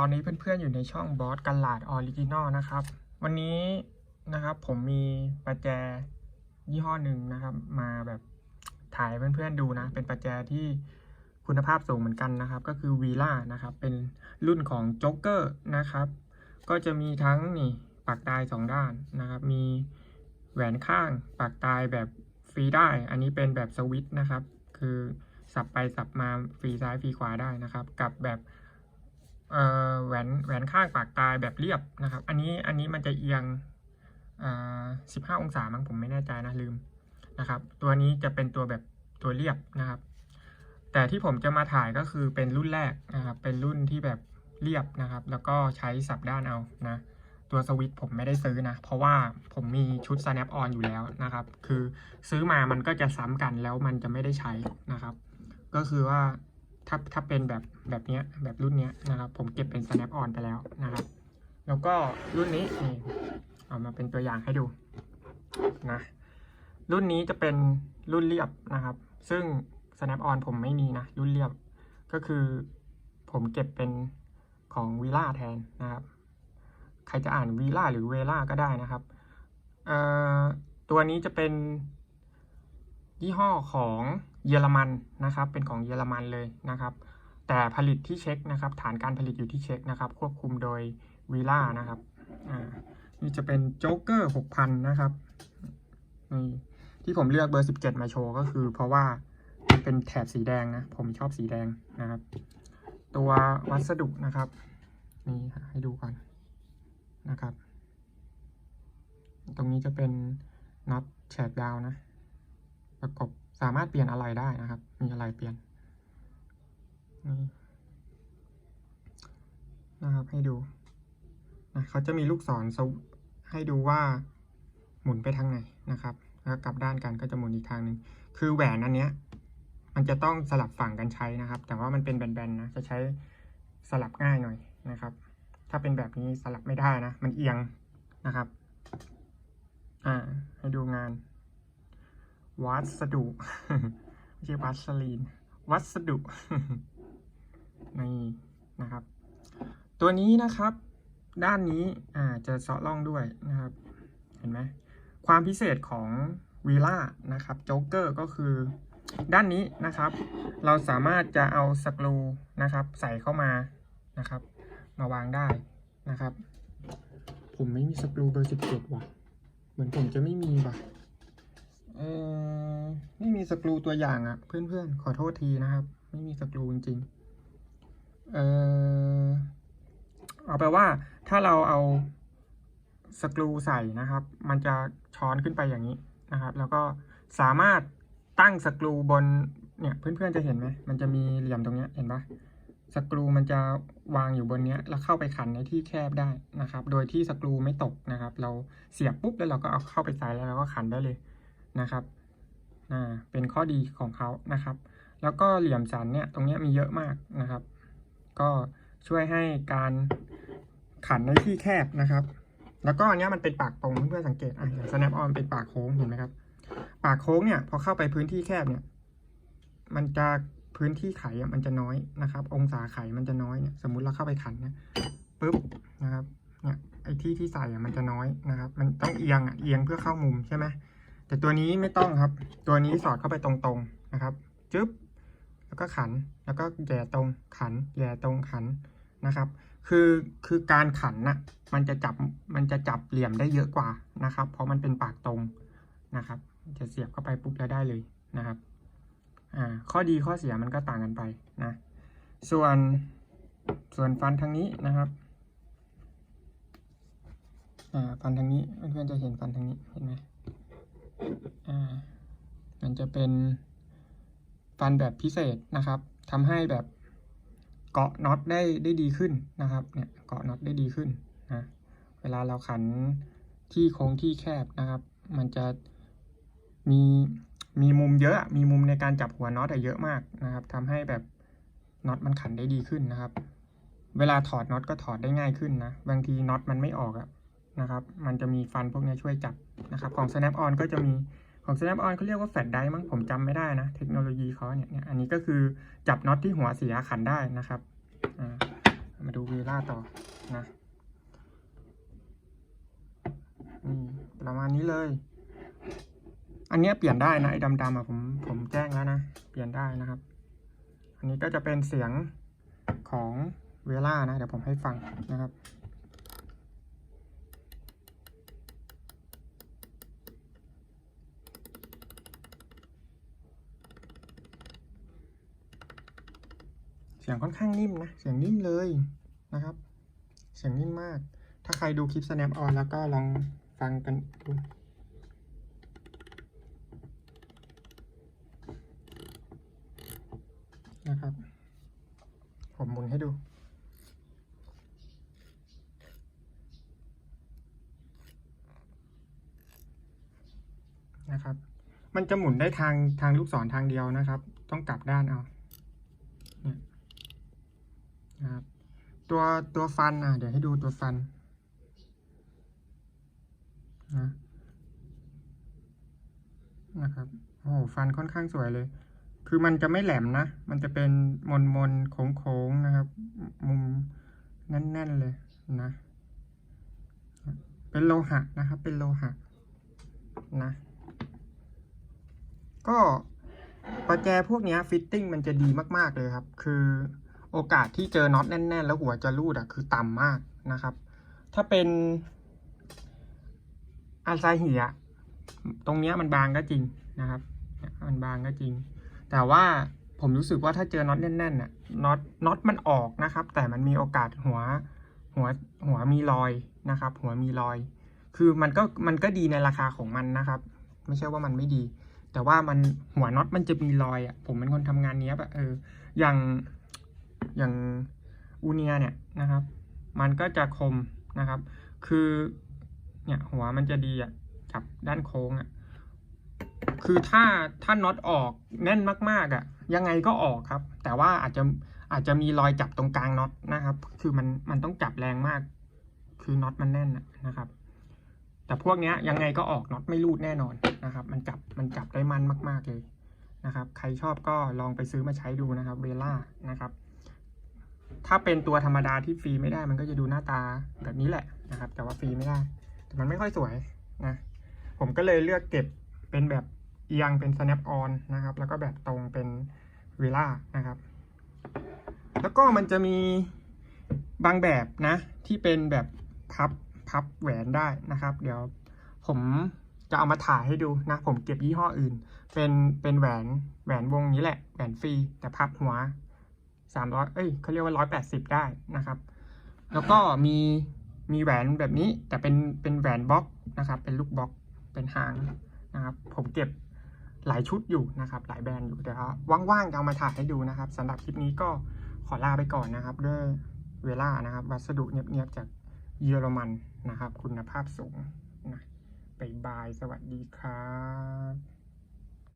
อนนี้เพื่อนๆอยู่ในช่องบอสกันหลาดออริจินอลนะครับ วันนี้นะครับผมมีประแจยี่ห้อหนึ่งนะครับ มาแบบถ่ายเพื่อนๆดูนะ เป็นประแจที่คุณภาพสูงเหมือนกันนะครับ ก็คือวีล่านะครับ เป็นรุ่นของโจ๊กเกอร์นะครับ ก็จะมีทั้งนี่ปากตายสองด้านนะครับ มีแหวนข้างปากตายแบบฟรีได้ อันนี้เป็นแบบสวิตนะครับ คือสับไปสับมาฟรีซ้ายฟรีขวาได้นะครับ กับแบบ แหวนแหวนข้างปากตายแบบเรียบนะครับ อันนี้อันนี้มันจะเอียงอ่า15องศามั้งผมไม่แน่ใจนะลืมนะครับ ตัวนี้จะเป็นตัวแบบตัวเรียบนะครับ แต่ที่ผมจะมาถ่ายก็คือเป็นรุ่นแรกนะครับ เป็นรุ่นที่แบบเรียบนะครับ แล้วก็ใช้สับด้านเอานะ ตัวสวิตช์ผมไม่ได้ซื้อนะ เพราะว่าผมมีชุด snap on อยู่แล้วนะครับ คือซื้อมามันก็จะซ้ำกันแล้วมันจะไม่ได้ใช้นะครับ ก็คือว่า ถ้าถ้าเป็นแบบแบบเนี้ยแบบรุ่นเนี้ยนะครับ ผมเก็บเป็น snap on ไปแล้วนะครับ แล้วก็รุ่นนี้นี่เอามาเป็นตัวอย่างให้ดูนะ รุ่นนี้จะเป็นรุ่นเรียบนะครับ ซึ่ง snap on ผมไม่มีนะ รุ่นเรียบ ก็คือผมเก็บเป็นของวีล่าแทนนะครับ ใครจะอ่านวีล่าหรือเวล่าก็ได้นะครับ เอ่อ ตัวนี้จะเป็น ยี่ห้อของเยอรมันนะครับ เป็นของเยอรมันเลยนะครับ แต่ผลิตที่เช็คนะครับ ฐานการผลิตอยู่ที่เช็คนะครับ ควบคุมโดยวีล่านะครับนี่จะเป็นโจ๊กเกอร์หกพันนะครับนี่ที่ผมเลือกเบอร์สิบเจ็ดมาโชว์ก็คือ เพราะว่าเป็นแถบสีแดงนะ ผมชอบสีแดงนะครับ ตัววัสดุนะครับ นี่ให้ดูก่อนนะครับ ตรงนี้จะเป็นน็อตแฉกยาวนะ ประกบสามารถเปลี่ยนอะไรได้นะครับ มีอะไรเปลี่ยนนี่นะครับให้ดูนะเขาจะมีลูกศรสวให้ดูว่าหมุนไปทางไหนนะครับ แล้วกลับด้านกันก็จะหมุนอีกทางหนึ่งคือแหวนอันเนี้ย มันจะต้องสลับฝั่งกันใช้นะครับ แต่ว่ามันเป็นแบนๆนะจะใช้สลับง่ายหน่อยนะครับ ถ้าเป็นแบบนี้สลับไม่ได้นะ มันเอียงนะครับ อ่า ให้ดูงาน วัสดุไม่ใช่วัสลีน วัสดุนี่นะครับ ตัวนี้นะครับ ด้านนี้อ่าจะเซาะร่องด้วยนะครับ เห็นไหมความพิเศษของวีล่านะครับโจ๊กเกอร์ก็คือ ด้านนี้นะครับ เราสามารถจะเอาสกรูนะครับ ใส่เข้ามานะครับ มาวางได้นะครับ ผมไม่มีสกรูเบอร์สิบเจ็ดว่ะ เหมือนผมจะไม่มีว่ะ เออไม่มีสกรูตัวอย่างอะ่ะ เพื่อนๆ ขอโทษทีนะครับ ไม่มีสกรูจริงๆ เออเอาไปนว่าถ้าเราเอาสกรูใส่นะครับ มันจะช้อนขึ้นไปอย่างนี้นะครับ แล้วก็สามารถตั้งสกรูบนเนี่ยเพื่อนๆจะเห็นไหมมันจะมีเหลี่ยมตรงเนี้ยเห็นปะสกรูมันจะวางอยู่บนเนี้ย แล้วเข้าไปขันในที่แคบได้นะครับ โดยที่สกรูไม่ตกนะครับ เราเสียบปุ๊บแล้วเราก็เอาเข้าไปใส่แล้วเราก็ขันได้เลย นะครับเป็นข้อดีของเขานะครับ แล้วก็เหลี่ยมสันเนี่ยตรงเนี้ยมีเยอะมากนะครับ ก็ช่วยให้การขันในที่แคบนะครับ แล้วก็อันเนี้ยมันเป็นปากตรงเพื่อนสังเกตอะอย่าง snap on เป็นปากโค้งเห็นไหมครับ ปากโค้งเนี่ยพอเข้าไปพื้นที่แคบเนี่ย มันจะพื้นที่ไขมันจะน้อยนะครับ องศาไขมันจะน้อยเนี่ยสมมุติเราเข้าไปขันเนี่ยปุ๊บนะครับเนี่ยไอ้ที่ที่ใส่มันจะน้อยนะครับ มันต้องเอียงอะเอียงเพื่อเข้ามุมใช่ไหม แต่ตัวนี้ไม่ต้องครับ ตัวนี้สอดเข้าไปตรงๆนะครับจึ๊บแล้วก็ขันแล้วก็แย่ตรงขันแย่ตรงขันนะครับ คือคือการขันน่ะมันจะจับมันจะจับเหลี่ยมได้เยอะกว่านะครับ เพราะมันเป็นปากตรงนะครับ จะเสียบเข้าไปปุ๊บแล้วได้เลยนะครับอ่าข้อดีข้อเสียมันก็ต่างกันไปนะส่วนส่วนฟันทางนี้นะครับอ่าฟันทางนี้เพื่อนๆจะเห็นฟันทางนี้เห็นไหม มันจะเป็นฟันแบบพิเศษนะครับทำให้แบบเกาะน็อตได้ได้ดีขึ้นนะครับ เนี่ยเกาะน็อตได้ดีขึ้นนะเวลาเราขันที่โค้งที่แคบนะครับ มันจะมีมีมุมเยอะ มีมุมในการจับหัวน็อตอะเยอะมากนะครับทำให้แบบน็อตมันขันได้ดีขึ้นนะครับ เวลาถอดน็อตก็ถอดได้ง่ายขึ้นนะ บางทีน็อตมันไม่ออกอะ นะครับ มันจะมีฟันพวกนี้ช่วยจับนะครับ ของ snap on ก็จะมีของ snap on เขาเรียกว่าแฟลชไดมั้งผมจำไม่ได้นะ เทคโนโลยีเขาเนี่ย อันนี้ก็คือจับน็อตที่หัวเสียขันได้นะครับมาดูเวล่าต่อนะนี่ประมาณนี้เลย อันนี้เปลี่ยนได้นะไอ้ดำๆอะผมผมแจ้งแล้วนะ เปลี่ยนได้นะครับ อันนี้ก็จะเป็นเสียงของเวล่านะ เดี๋ยวผมให้ฟังนะครับ เสียงค่อนข้างนิ่มนะ เสียงนิ่มเลยนะครับ เสียงนิ่มมาก ถ้าใครดูคลิป snap on แล้วก็ลองฟังกันดูนะครับ ผมหมุนให้ดูนะครับ มันจะหมุนได้ทางทางลูกศรทางเดียวนะครับ ต้องกลับด้านเอา นะครับ ตัวตัวฟันอะ เดี๋ยวให้ดูตัวฟันนะนะครับโอ้ฟันค่อนข้างสวยเลย คือมันจะไม่แหลมนะ มันจะเป็นมนมนโค้งโค้งนะครับ มุมแน่นๆเลยนะ เป็นโลหะนะครับ เป็นโลหะนะ ก็ประแจพวกนี้ฟิตติ้งมันจะดีมาก ๆ เลยครับ คือ โอกาสที่เจอน็อตแน่น ๆ แล้วหัวจะรูดอะคือต่ำมากนะครับ ถ้าเป็นอาซาฮิอะตรงเนี้ยมันบางก็จริงนะครับ มันบางก็จริง แต่ว่าผมรู้สึกว่าถ้าเจอน็อตแน่นๆน่ะน็อตน็อตมันออกนะครับ แต่มันมีโอกาสหัวหัวหัวมีรอยนะครับ หัวมีรอย คือมันก็มันก็ดีในราคาของมันนะครับ ไม่ใช่ว่ามันไม่ดี แต่ว่ามันหัวน็อตมันจะมีรอยอะผมเป็นคนทำงานเนี้ยแบบเอออย่าง อย่างอูเนียเนี่ยนะครับ มันก็จะคมนะครับ คือเนี่ยหัวมันจะดีอะจับด้านโค้งอะคือถ้าถ้าน็อตออกแน่นมากๆอะ ยังไงก็ออกครับ แต่ว่าอาจจะอาจจะมีรอยจับตรงกลางน็อตนะครับ คือมันมันต้องจับแรงมาก คือน็อตมันแน่นนะครับ แต่พวกเนี้ยยังไงก็ออกน็อตไม่รูดแน่นอนนะครับ มันจับมันจับได้มันมาก ๆเลยนะครับ ใครชอบก็ลองไปซื้อมาใช้ดูนะครับเวล่านะครับ ถ้าเป็นตัวธรรมดาที่ฟรีไม่ได้มันก็จะดูหน้าตาแบบนี้แหละนะครับ แต่ว่าฟรีไม่ได้ แต่มันไม่ค่อยสวยนะ ผมก็เลยเลือกเก็บเป็นแบบเอียงเป็น snap on นะครับ แล้วก็แบบตรงเป็นเวล่านะครับ แล้วก็มันจะมีบางแบบนะ ที่เป็นแบบพับพับแหวนได้นะครับ เดี๋ยวผมจะเอามาถ่ายให้ดูนะ ผมเก็บยี่ห้ออื่น เป็นเป็นแหวนแหวนวงนี้แหละ แหวนฟรีแต่พับหัว สามร้อยเอ้ยเขาเรียกว่าร้อยแปดสิบได้นะครับ แล้วก็มีมีแหวนแบบนี้แต่เป็นเป็นแหวนบล็อกนะครับ เป็นลูกบล็อกเป็นหางนะครับ ผมเก็บหลายชุดอยู่นะครับ หลายแบรนด์อยู่เดี๋ยวว่างๆจะเอามาถ่ายให้ดูนะครับสำหรับคลิปนี้ก็ขอลาไปก่อนนะครับ ด้วยเวลานะครับ วัสดุเนียบๆจากเยอรมันนะครับ คุณภาพสูงนะบายบาย สวัสดีครับ